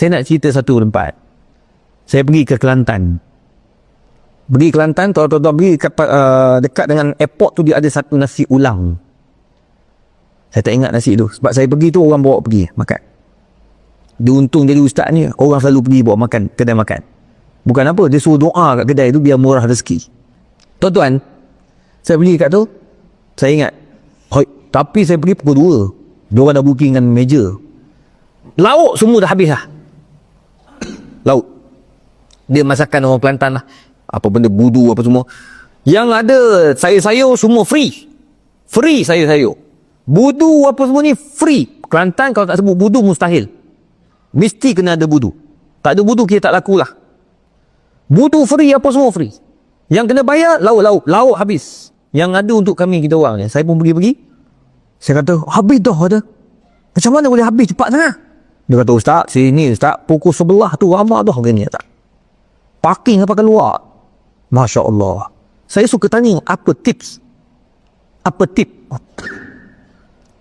Saya nak cerita satu tempat. Saya pergi ke Kelantan. Pergi Kelantan, tuan-tuan pergi dekat, uh, dekat dengan airport tu dia ada satu nasi ulang. Saya tak ingat nasi tu. Sebab saya pergi tu orang bawa pergi makan. Dia untung jadi ustaz ni, orang selalu pergi bawa makan, kedai makan. Bukan apa, dia suruh doa kat kedai tu biar murah rezeki. Tuan-tuan, saya pergi kat tu, saya ingat. Hoi, tapi saya pergi pukul 2. Dia orang dah bookingkan meja. Lauk semua dah habis lah. Lauk. Dia masakan orang Kelantan lah. Apa benda budu apa semua. Yang ada sayur-sayur semua free. Free sayur-sayur. Budu apa semua ni free. Kelantan kalau tak sebut budu mustahil. Mesti kena ada budu. Tak ada budu kita tak laku lah. Budu free apa semua free. Yang kena bayar lauk-lauk. Lauk habis. Yang ada untuk kami kita orang ni. Saya pun pergi-pergi. Saya kata habis dah ada. Macam mana boleh habis cepat sangat? Dia kata ustaz sini ustaz pukul sebelah tu ramah dah gini tak. Parking apa keluar. Masya Allah. Saya suka tanya apa tips. Apa tip?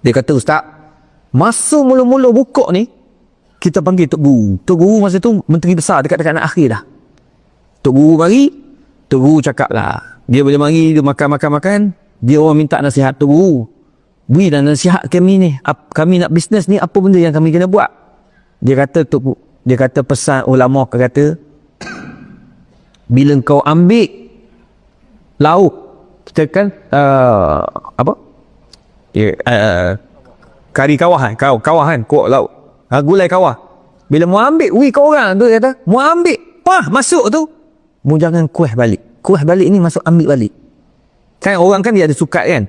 Dia kata ustaz masa mula-mula buka ni kita panggil Tok Guru. Tok Guru masa tu menteri besar dekat-dekat nak akhir dah. Tok Guru mari, Tok Guru cakap lah. Dia boleh mari, dia makan-makan-makan. Dia orang minta nasihat Tok Guru. Beri dan nasihat kami ni. Kami nak bisnes ni, apa benda yang kami kena buat? Dia kata, Guru, dia kata pesan ulama kata, bila kau ambil lauk, kita kan, uh, apa? Ya, uh, kari kawah kan? Kau, kawah kan? Kuat lauk. Ha, gulai kawah. Bila mau ambil, wui kau orang tu kata, mau ambil, pah masuk tu. Mu jangan kuih balik. Kuih balik ni masuk ambil balik. Kan orang kan dia ada sukat kan?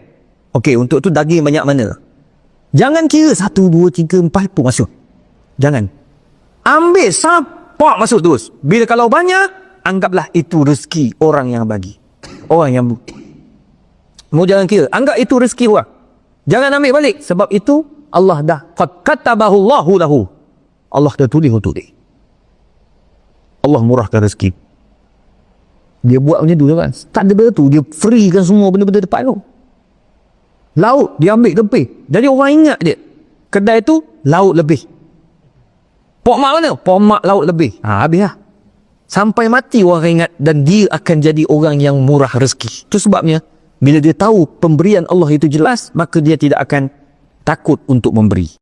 Okey, untuk tu daging banyak mana? Jangan kira satu, dua, tiga, empat pun masuk. Jangan. Ambil sapak masuk terus. Bila kalau banyak, anggaplah itu rezeki orang yang bagi. Orang yang Mu jangan kira. Anggap itu rezeki orang. Jangan ambil balik. Sebab itu Allah dah faqatabahu Allahu lahu. Allah dah tulis untuk dia. Allah murahkan rezeki. Dia buat macam tu kan. Tak ada benda tu. Dia free kan semua benda-benda depan tu. Laut dia ambil kempih. Jadi orang ingat dia. Kedai tu laut lebih. Pok mak mana? Pok mak laut lebih. Ha, habis lah. Sampai mati orang ingat dan dia akan jadi orang yang murah rezeki. Itu sebabnya bila dia tahu pemberian Allah itu jelas, maka dia tidak akan takut untuk memberi.